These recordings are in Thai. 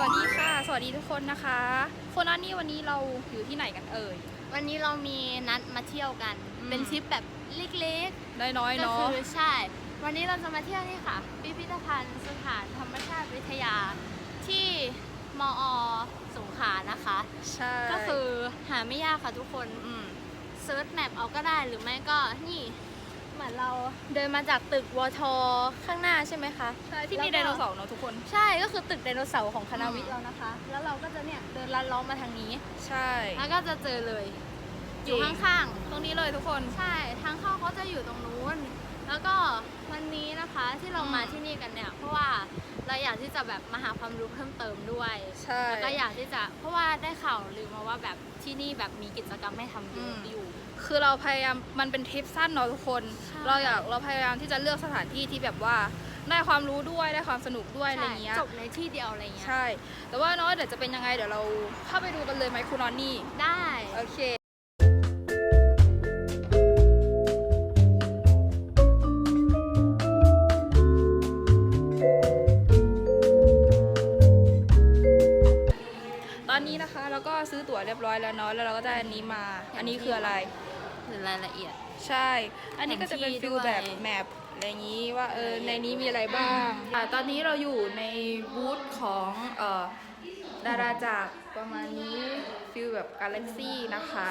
วัสดีค่ะ สวัสดีทุกคนนะคะคนนั้นนี่วันนี้เราอยู่ที่ไหนกันเอ่ย วันนี้เรามีนัดมาเที่ยวกัน อืม เป็นทริปแบบเล็กน้อยๆๆก็เนาะ คือใช่ วันนี้เราจะมาเที่ยวนี่ค่ะ พิพิธภัณฑ์สถานธรรมชาติวิทยาที่มอสงขลานะคะ ใช่ก็คือหาไม่ยากค่ะทุกคน อืมเซิร์ชแมปเอาก็ได้หรือไม่ก็นี่ เหมือนเราเดินมาจากตึกวทข้างหน้าใช่ไหมคะ ใช่ที่มีแล้วก็ไดโนเสาร์เนาะทุกคน ใช่ก็คือตึกไดโนเสาร์ของคณะอืมวิทย์เรานะคะ แล้วเราก็จะเนี่ยเดินลัดล้อมมาทางนี้ ใช่ แล้วก็จะเจอเลย อยู่จริงข้างตรงนี้เลยทุกคนๆใช่ ทางเข้าเขาจะอยู่ตรงนู้น แล้วก็วันนี้นะคะที่เราอืมมาที่นี่กันเนี่ย เพราะว่าเราอยากที่จะแบบมาหาความรู้เพิ่มเติมด้วย ใช่ แล้วก็อยากที่จะ เพราะว่าได้ข่าวลือมาว่าแบบที่นี่แบบมีกิจกรรมให้ทำเยอือะมอยู่ คือเราพยายามมันเป็นทริปสั้นเนาะทุกคนใช่เราอยากเราพยายามที่จะเลือกสถานที่ที่แบบว่าได้ความรู้ด้วยได้ความสนุกด้วยอะไรเงี้ยจบในที่เดียวอะไรเงี้ยใช่ แต่ว่าเนาะเดี๋ยวจะเป็นยังไงเดี๋ยวเราเข้าไปดูกันเลยไหมคุณนอนนี่ได้โอเคตอนนี้นะคะเราก็ซื้อตั๋วเรียบร้อยแล้วเนาะแล้วเราก็ได้อันนี้มา อันนี้คืออะไร หรือรายละเอียด ใช่ อันนี้ก็จะเป็นแผนที่ฟิลด้วยแบบแมปอะไรอย่างนี้ว่าเออในนี้มีอะไรบ้างอ่าตอนนี้เราอยู่ในบูธของเอ่อดาราจากรประมาณนี้ฟิลแบบกาแล็กซี่นะคะ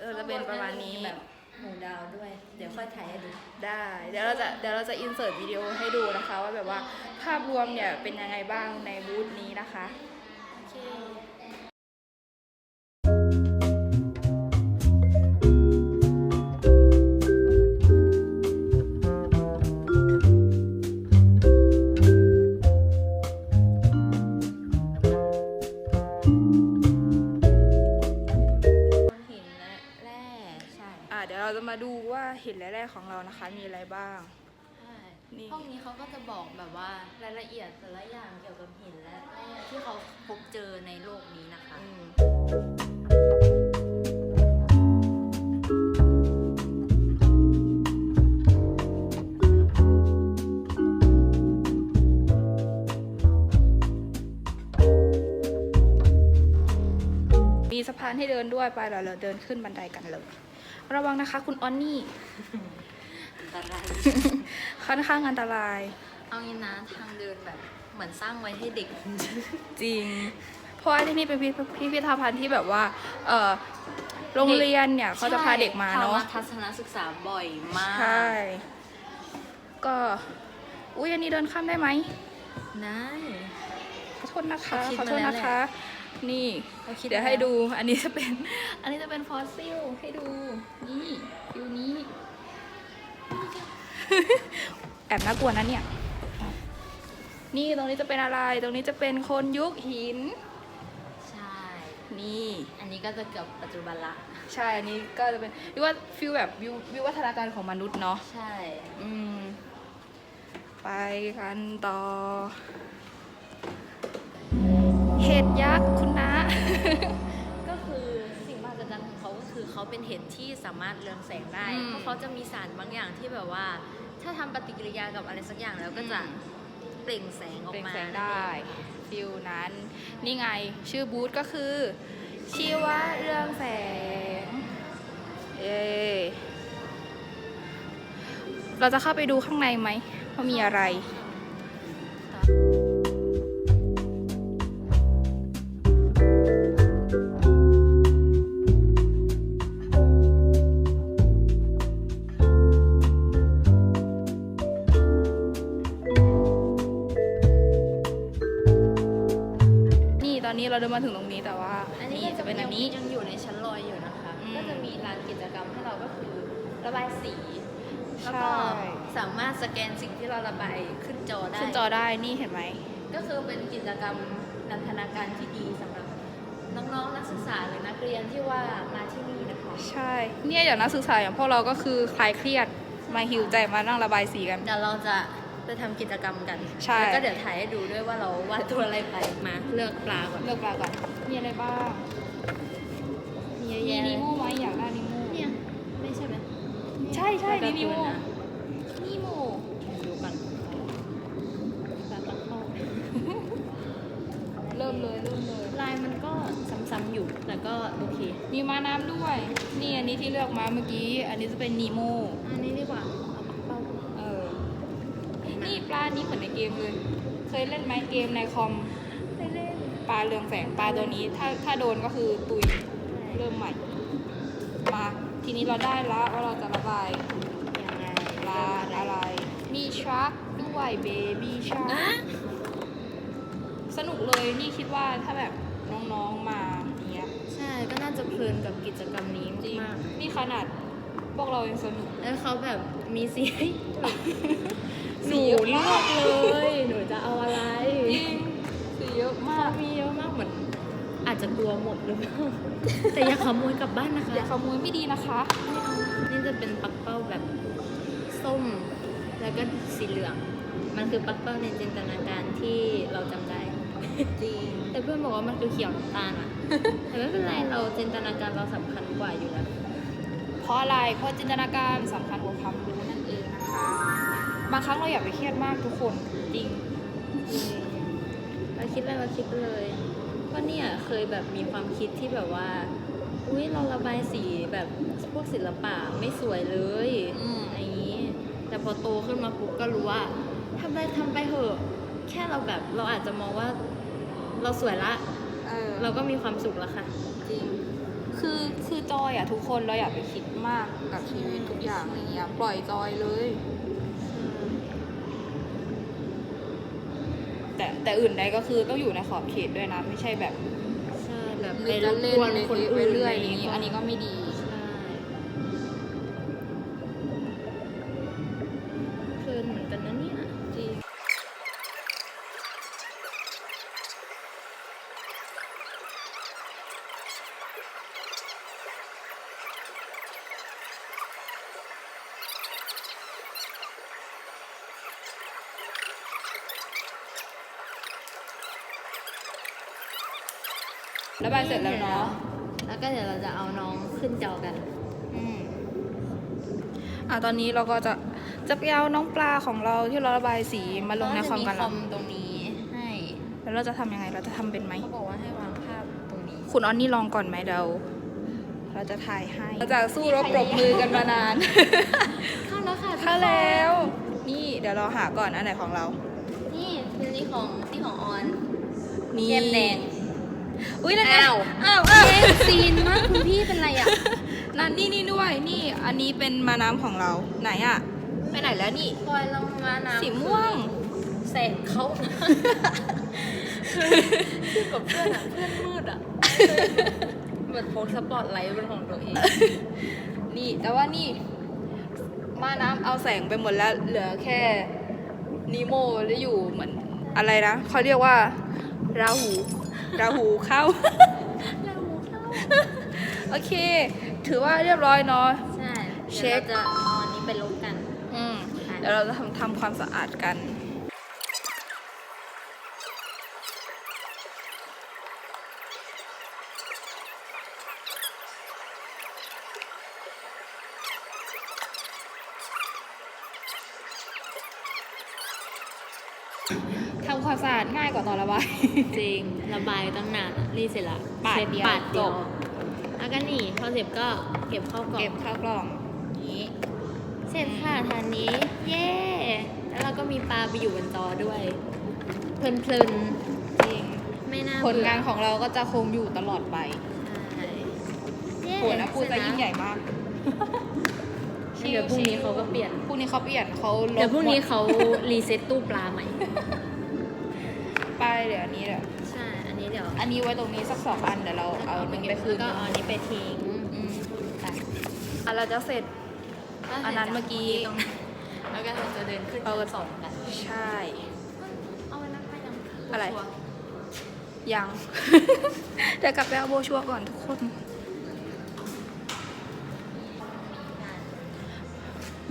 เออจะเป็นประมาณนี้แบบหมู่ดาวด้วย เดี๋ยวค่อยถ่ายให้ดู ได้ เดี๋ยวเราจะเดี๋ยวเราจะอินเสิร์ตวิดีโอให้ดูนะคะ ว่าแบบว่าภาพรวมเนี่ยเป็นยังไงบ้างในบูธนี้นะคะ โอเค รกๆของเรานะคะ มีอะไรบ้าง ใช่นี่ ห้องนี้เขาก็จะบอกแบบว่ารายละเอียดแต่ละอย่างเกี่ยวกับหินและแร่ที่เขาพบเจอในโลกนี้นะคะ อืมมีสะพานให้เดินด้วยไปเดี๋ยวเราเดินขึ้นบันไดกันเลย ระวังนะคะ คุณออนนี่อัน ตราย ค่อนข้างอันตราย เอางี้นะทางเดินแบบเหมือนสร้างไว้ให้เด็ก จริง เพราะว่าที่นี่เป็นพิพิพิธภัณฑ์ที่แบบว่า เออโรงเรียนเนี่ยเขาจะพาเด็กมาเนาะพทัศนศึกษาบ่อยมาก ใช่ ก็ อุ้ยอันนี้เดินข้ามได้ไหมได้ขอโทษนะคะเขาคิดขอโทษมาแล้วนะคะ นี่เขาคิดเดี๋ยวมาให้แล้วดู อันนี้จะเป็น อันนี้จะเป็นฟอสซิลให้ดู นี่ฟิวนี้ แอบน่ากลัวนะเนี่ย นี่ตรงนี้จะเป็นอะไร ตรงนี้จะเป็นคนยุคหิน ใช่ นี่ อันนี้ก็จะเกือบปัจจุบันละ ใช่ อันนี้ก็จะเป็นเรียกว่าฟิลแบบวิววิวัฒนาการของมนุษย์เนาะ ใช่ อืม ไปกันต่อ เห็ดยักษ์คุณนะ เขาก็คือเขาเป็นเห็ดที่สามารถเรืองแสงได้ อืมเพราะเขาจะมีสารบางอย่างที่แบบว่า ถ้าทำปฏิกิริยากับอะไรสักอย่างแล้วก็จะอืม เปล่งแสงออกเปล่งมาแสงได้ฟิลนั้น นี่ไงชื่อบูธก็คือชีวะเรืองแสง เอเราจะเข้าไปดูข้างในไหมว่ามีอะไร เราเดินมาถึงตรงนี้แต่ว่าอันนี้จะเป็นอันนี้ยังอยู่ในชั้นลอยอยู่นะคะอืมก็จะมีลานกิจกรรมให้เราก็คือระบายสีแล้วใช่ก็สามารถสแกนสิ่งที่เราระบายขึ้นจอได้ขึ้นจอได้นี่เห็นไหมก็คือเป็นกิจกรรมนันทนาการที่ดีสำหรับน้องๆนักศึกษาหรือนักเรียนที่ว่ามาที่นี่นะคะใช่เนี่ยอย่างนักศึกษาอย่างพวกเราก็คือคลายเครียดมาหิวใจมานั่งระบายสีกันเดี๋ยวเราจะ ไปทำกิจกรรมกันใช่ แล้วก็เดี๋ยวถ่ายให้ดูด้วยว่าเราวาดตัวอะไรไปมาเลือกปลาก่อน เลือกปลาก่อน มีอะไรบ้าง มีเยอะมีแยะนิโมไหมอยากได้นิโมเนี่ยไม่ใช่ไหมใช่ใช่แล้วก็นิโมปืนอะนิโมดูกันปลาปักเข้านเริ่มเลยเริ่มเลย ลายมันก็ซ้ำๆอยู่แต่ก็โอเคมีม้าน้ำด้วย นี่อันนี้ที่เลือกมาเมื่อกี้ อันนี้จะเป็นนีโมอันนี้ดีกว่าเอาปักเป้าเออ นี่ปลานี้เหมือนในเกมเลย เคยเล่นไหมเกมในคอมไม่เล่นปลาเรืองแสงปลาตัวนี้ ถ้าถ้าโดนก็คือตุยเริ่มใหม่ มาทีนี้เราได้แล้วว่าเราจะระบายยังไงปลาอะไร มีชาร์กด้วยเบบี้ชาร์กสนุกเลยนี่คิดว่าถ้าแบบน้องๆมาอย่างเงี้ยใช่ก็น่าจะเพลินกับกิจกรรมนี้จริงมากนี่ขนาดพวกเรายังสนุกแล้วเขาแบบมีสีให้ หสีนูเยอะเลืมาอกกเลย หนูจะเอาอะไรจริงสีเยอะมาเขาก มีเยอะมากเหมือน อาจจะกลัวหมดหรือเปล่าแต่อย่าขโมยกลับบ้านนะคะอย่าขโมยไม่ดีนะคะ นี่จะเป็นปักเป้าแบบส้ม แล้วก็สีเหลือง มันคือปักเป้าในจินตนาการที่เราจำได้จริงแต่เพื่อนบอกว่ามันคือเขียวน้ำตาลอะแต่ไม่เป็นไรเราจินตนาการเราสำคัญกว่าอยู่แล้วเพราะอะไรเพราะจินตนาการสำคัญกว่าความรู้นั่นเองนะคะ บางครั้งเราอย่าไปเครียดมากทุกคนจริงเราคิดอะไรเราคิดไปเลยก็เนี่ยเคยแบบมีความคิดที่แบบว่า อุ้ยเราระบายสีแบบพวกศิลปะไม่สวยเลยอืมอะไรอย่างนี้ แต่พอโตขึ้นมาปุ๊บก็รู้ว่าทำไปทำไปเถอะแค่เราแบบเราอาจจะมองว่าเราสวยละเออเราก็มีความสุขแล้วค่ะ จริง คือคือจอยอะทุกคนเราอย่าไปคิดมากกับชีวิตทุกอย่างอะไรเงี้ยปล่อยจอยเลย แต่แต่อื่นใดก็คือต้องอยู่ในขอบเขตด้วยนะ ไม่ใช่แบบ ใช่แบบไปไปรเล่บนกวนไปคนเรื่อื่อยนเรื่อยะๆไรอย่างนี้อันนี้ก็ไม่ดี ระบายเสร็จแล้วเนาะแล้วก็เดี๋ยวเราจะเอาน้องขึ้นจอกันอืมอะตอนนี้เราก็จะจะไปเอาน้องปลาของเราที่เราระบายสีมาลงในคอมกันคแล้อวมตรงนี้ให้แล้วเราจะทำยังไงเราจะทำเป็นไหมเขาบอกว่าให้วางภาพตรงนี้ คุณออนนี่ลองก่อนไหมเดาเราจะถ่ายให้เราจะสู้รบปรบมือกันมานานเข้าแล้วค่ะเข้าแล้ว นี่เดี๋ยวเราหาก่อนอันไหนของเรา นี่คือนี่ของนี่ของออนนี่แก้มแดง อุ้ยนั่นไงอ้าวอ้าวอ้าวแย่งซีนมากคุณพี่เป็นไรอะนั่นนี่นี่ด้วยนี่อันนี้เป็นมาน้ำของเราไหนอะไปไหนแล้วนี่ปล่อยเรามาน้ำสีม่วงแสงเขาคือกับเพื่อนอะเพื่อนมืดอะเหมือนโฟกสปอตไลท์เป็นของตัวเอง นี่ แต่ว่านี่ มาน้ำเอาแสงไปหมดแล้ว เหลือแค่นิโมแล้วอยู่เหมือนอะไรนะเขาเรียกว่า ราหู ราหูเข้าเราเข้า โอเค ถือว่าเรียบร้อยเนาะ ใช่เช็เดี๋ยวคเราจะเอาอันนี้ไปลบกัน อืม เดี๋ยวเราจะทำทำความสะอาดกัน ทำ ความสะอาดง่ายกว่าตอนระบาย จริง ระบายตั้งนานอะรีเสร็จละปาดช็เดียวปาดเดียวจบแล้วก็นี่พอเสร็จก็เก็บเข้ากล่องเก็บข้าวกล่องนี้ เสร็จค่ะทานนี้ เย้ แล้วเราก็มีปลาไปอยู่บนจอด้วย เพลินจริง ๆ ไม่น่าผลเบื่องานของเราก็จะคงอยู่ตลอดไปใช่เย้โหนะปูจะยิ่งใหญ่มากเดี๋ยวพรุ่งนี้เขาก็เปลี่ยน พรุ่งนี้เขาเปลี่ยนเขาลเดี๋ยวพรุ่งนี้หมเขารีเซ็ตตู้ปลาใหม่ไป เดี๋ยวอันนี้เดี๋ยวใช่ อันนี้เดี๋ยวอันนี้ไว้ตรงนี้สักสองอันเดี๋ยวเราเอาหนึ่งไปคืนแล้วก็เอาอันนี้ไปทิ้งอืมไปอะเราจะเสร็จ อันนั้นเมื่อกี้ตรงนั้นแล้วก็เราจะเดินขึ้นเอาชั้นสองกันใช่ เอาไว้นั่งไปยังอะไรชัวยังเดี๋ยวกลับไปเอาโบชัวร์ก่อนทุกคน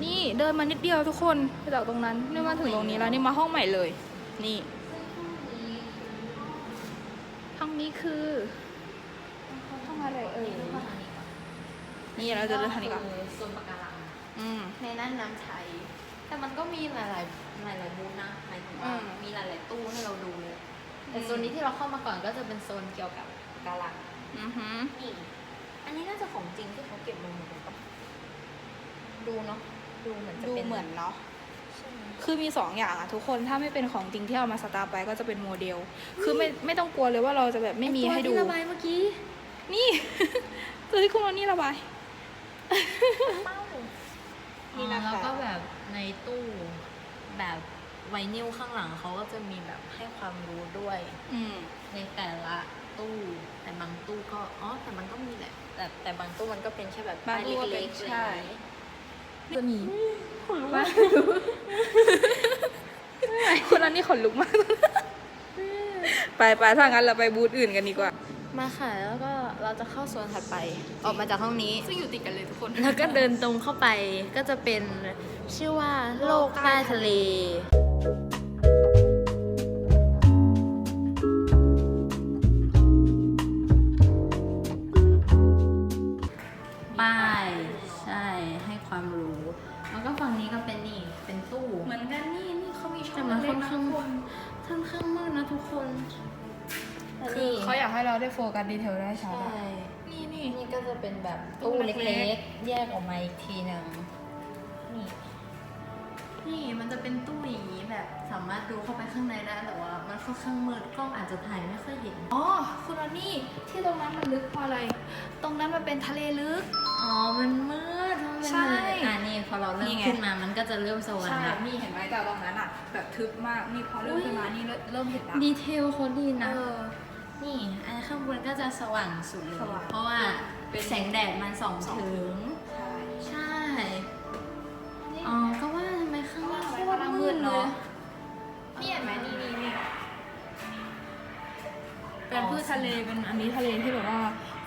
นี่เดินมานิดเดียวทุกคนจากตรงนั้นนี่มาถึงตรงนี้แล้วนี่มาห้องใหม่เลย นี่ คือห้องอะไรเอ่ยนี่เราจะเดินทางนี้ก่อนคือโซนปะการังอืมในน่านน้ำไทยแต่มันก็มีหลายๆหลายๆบูธนะหมายถึงว่าอืมมีหลายๆตู้ให้เราดูเลยแต่โซนนี้ที่เราเข้ามาก่อนก็จะเป็นโซนเกี่ยวกับกาลังอือหือนี่อันนี้น่าจะของจริงที่เขาเก็บมาหมดเลยปะดูเนาะดูเหมือนจะดูเป็นเหมือนเนาะใช่ไหม คือมีสองอย่างอะทุกคนถ้าไม่เป็นของจริงที่เอามาสตาร์ไปก็จะเป็นโมเดล คือไม่ไม่ต้องกลัวเลยว่าเราจะแบบไม่มีอ้ตัวให้ดูที่ระบายเมื่อกี้นี่ ตัวที่คุณเอานี่ระบาย นี่นะคะ แล้วก็แบบในตู้แบบไวนิลข้างหลังเขาก็จะมีแบบให้ความรู้ด้วย อืม ในแต่ละตู้แต่บางตู้ก็อ๋อแต่มันก็มีแหละแต่แต่บางตู้มันก็เป็นแค่แบบบางตู้ก็ป้ยเป็เล็นกๆใช่อะไรอย่างงี้จะมี คนนั้นนี่ขนลุกมาก ไปไปถ้างั้นเราไปบูธอื่นกันดีกว่า มาค่ะแล้วก็เราจะเข้าโซนถัดไป ออกมาจากห้องนี้ ซึ่งอยู่ติดกันเลยทุกคน แล้วก็เดินตรงเข้าไปก็จะเป็นชื่อว่าโลกใต้ทะเล ด้โฟกัสดีเทลได้ชัดใช่อะนี่นี่ นี่ก็จะเป็นแบบตู้ตู้เล็เล็กกๆ แยกออกมาอีกทีหนึ่งนี่ นี่มันจะเป็นตู้อย่างนี้แบบสามารถดูเข้าไปข้างในได้แต่ว่า มันค่อนข้างมืดกล้องอาจจะถ่ายไม่ค่อยเห็น อ๋อคุณอันนี่ที่ตรงนั้นมันลึกเพราะอะไร ตรงนั้นมันเป็นทะเลลึก อ๋อ มันมืดเพราะมันเป็นใช่ทะเลอ่านี่พอเราเริ่นี่มไง ขึ้นมามันก็จะเริ่มสว่างใช่ ละนี่เห็นไหมแต่ตรงนั้นอะแบบทึบมาก นี่พอเริ่มอุ๊ยขึ้นมานี่เริ่มเริ่มเห็นละดีเทลเขาดีนะ เออ นี่อันข้างบนก็จะสว่างสุดเลยสว่าง เพราะว่าเป็นแสงแดดมันส่องส่องถึง ใช่ใช่อ๋อ ก็ว่าทำไมข้างล่างโคตรข้างล่างมืมืดดเนเลอะยนี่เห็นไหมนี่นี่นี่เป็นพืชทะเลเป็นอันนี้ทะเลที่แบบว่า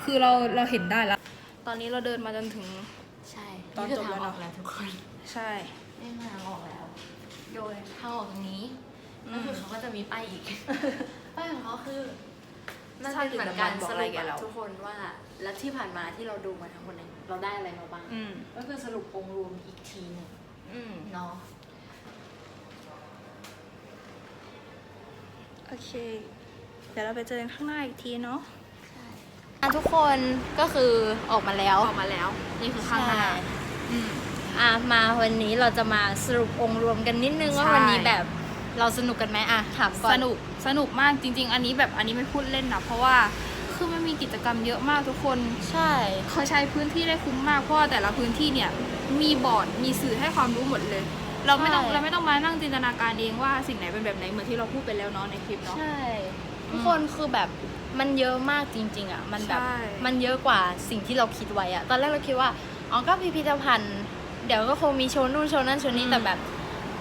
คือเราเราเห็นได้แล้ว ตอนนี้เราเดินมาจนถึง ใช่ตอนคืจบทางแล้วอเนอะอกแล้วทุกคนใช่ไม่มาออกแล้ว โดยทางออกตรงนี้อืมก็คือเขาก็จะมีป้ายอีก ป้ายของเขาคือ มันชาเป็นติเหมือนการบอกสอะไรรุปแกเราอะทุกคนว่า แล้วที่ผ่านมาที่เราดูมาทั้งหมดเนี่ยเราได้อะไรมาบ้าง อืมก็คือสรุปองค์รวมอีกทีหนึ่งอืมเนาะโอเค เดี๋ยวเราไปเจอกันข้างหน้าอีกทีเนาะอะทุกคนก็คือออกมาแล้ว ออกมาแล้ว นี่คือข้างหน้าใช่อืม อะมาวันนี้เราจะมาสรุปองค์รวมกันนิดนึงว่าใช่ วันนี้แบบ เราสนุกกันไหมอะถามก่อน สนุกสนุกมากจริง ๆ อันนี้แบบอันนี้ไม่พูดเล่นนะเพราะว่าคือมันมีกิจกรรมเยอะมากทุกคนใช่ เขาใช้พื้นที่ได้คุ้มมากเพราะว่าแต่ละพื้นที่เนี่ยมีบอร์ดมีสื่อให้ความรู้หมดเลย เราไม่ต้องเราไม่ต้องมานั่งจินตนาการเองว่าสิ่งไหนเป็นแบบไหนเหมือนที่เราพูดไปแล้วเนาะในคลิปเนาะ ใช่ทุกคนคือแบบมันเยอะมากจริง ๆอะมันแบบใช่ มันเยอะกว่าสิ่งที่เราคิดไว้อะตอนแรกเราคิดว่าอ๋อก็พิพิธภัณฑ์ เดี๋ยวก็คงมีโชว์นู่นโชว์นั่นโชว์นี้แต่แบบ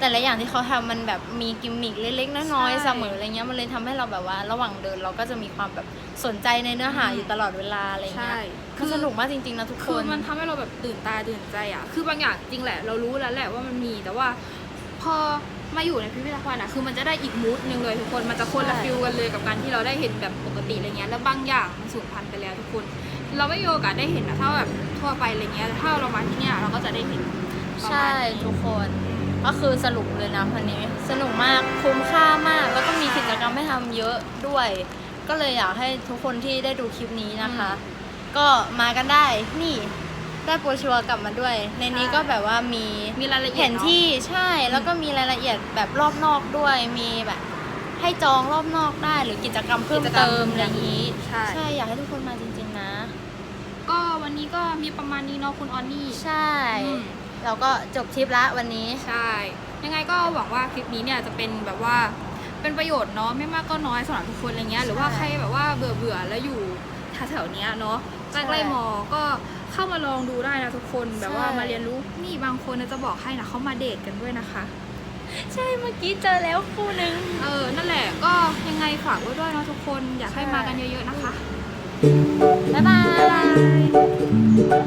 แต่ละอย่างที่เขาทำมันแบบมีกิมมิคเล็กๆน้อยๆเสมออะไรเงี้ยมันเลยทำให้เราแบบว่าระหว่างเดินเราก็จะมีความแบบสนใจในเนื้อหาอยู่ตลอดเวลาอะไรเงี้ยใช่มันสนุกมากจริงๆนะทุกคคือนมันทำให้เราแบบตื่นตาตื่นใจอะคือบางอย่างจริงแหละ เรารู้แล้วแหละว่ามันมีแต่ว่า พอมาอยู่ในพิพิธภัณฑ์อะคือมันจะได้อีกมูดหนึ่งเลยทุกคนมันจะคนละใช่ฟิลกันเลยกับการที่เราได้เห็นแบบปกติอะไรเงี้ยแล้วบางอย่างมันสูญพันธุ์ไปแล้วทุกคน เราไม่มีโอกาสได้เห็นนะถ้าแบบทั่วไปอะไรเงี้ยแต่ถ้าเรามาที่เนี่ยเราก็จะได้เห็นประใช่มาณนี้ทุกคน ก็คือสรุปเลยนะวันนี้สนุกมากคุ้มค่ามาก แล้วก็มีกิจกรรมให้ทำเยอะด้วย ก็เลยอยากให้ทุกคนที่ได้ดูคลิปนี้นะคะ ก็มากันได้นี่ได้โปรชัวร์กลับมาด้วย ในนี้ก็แบบว่ามีมีรายละเอีแผยดนเนาะที่ใช่แล้วก็มีรายละเอียดแบบรอบนอกด้วยมีแบบ ให้จองรอบนอกได้หรือกิจกรรมเพิ่มเติมอะไรอย่างนี้ใช่ใช่อยากให้ทุกคนมาจริง ๆนะ ก็วันนี้ก็มีประมาณนี้เนาะคุณออนนี่ใช่อืม เราก็จบทริปละวันนี้ ใช่ ยังไงก็หวังว่าคลิปนี้เนี่ยจะเป็นแบบว่าเป็นประโยชน์เนาะไม่มากก็น้อยสำหรับทุกคนอะไรเงี้ยหรือว่าใครแบบว่าเบื่อเบื่อๆแล้วอยู่แถวๆเนี้ยเนาะใกใช่ล้ๆมอ ก็เข้ามาลองดูได้นะทุกคนแบบว่าใช่มาเรียนรู้นี่บางคนนะจะบอกให้นะเขามาเดทกันด้วยนะคะ ใช่เมื่อกี้เจอแล้วคู่หนึ่งเออ นั่นแหละก็ยังไงฝากไว้ด้วยเนาะทุกคนอยากให้ใช่มากันเยอะๆนะคะ บ๊ายบาย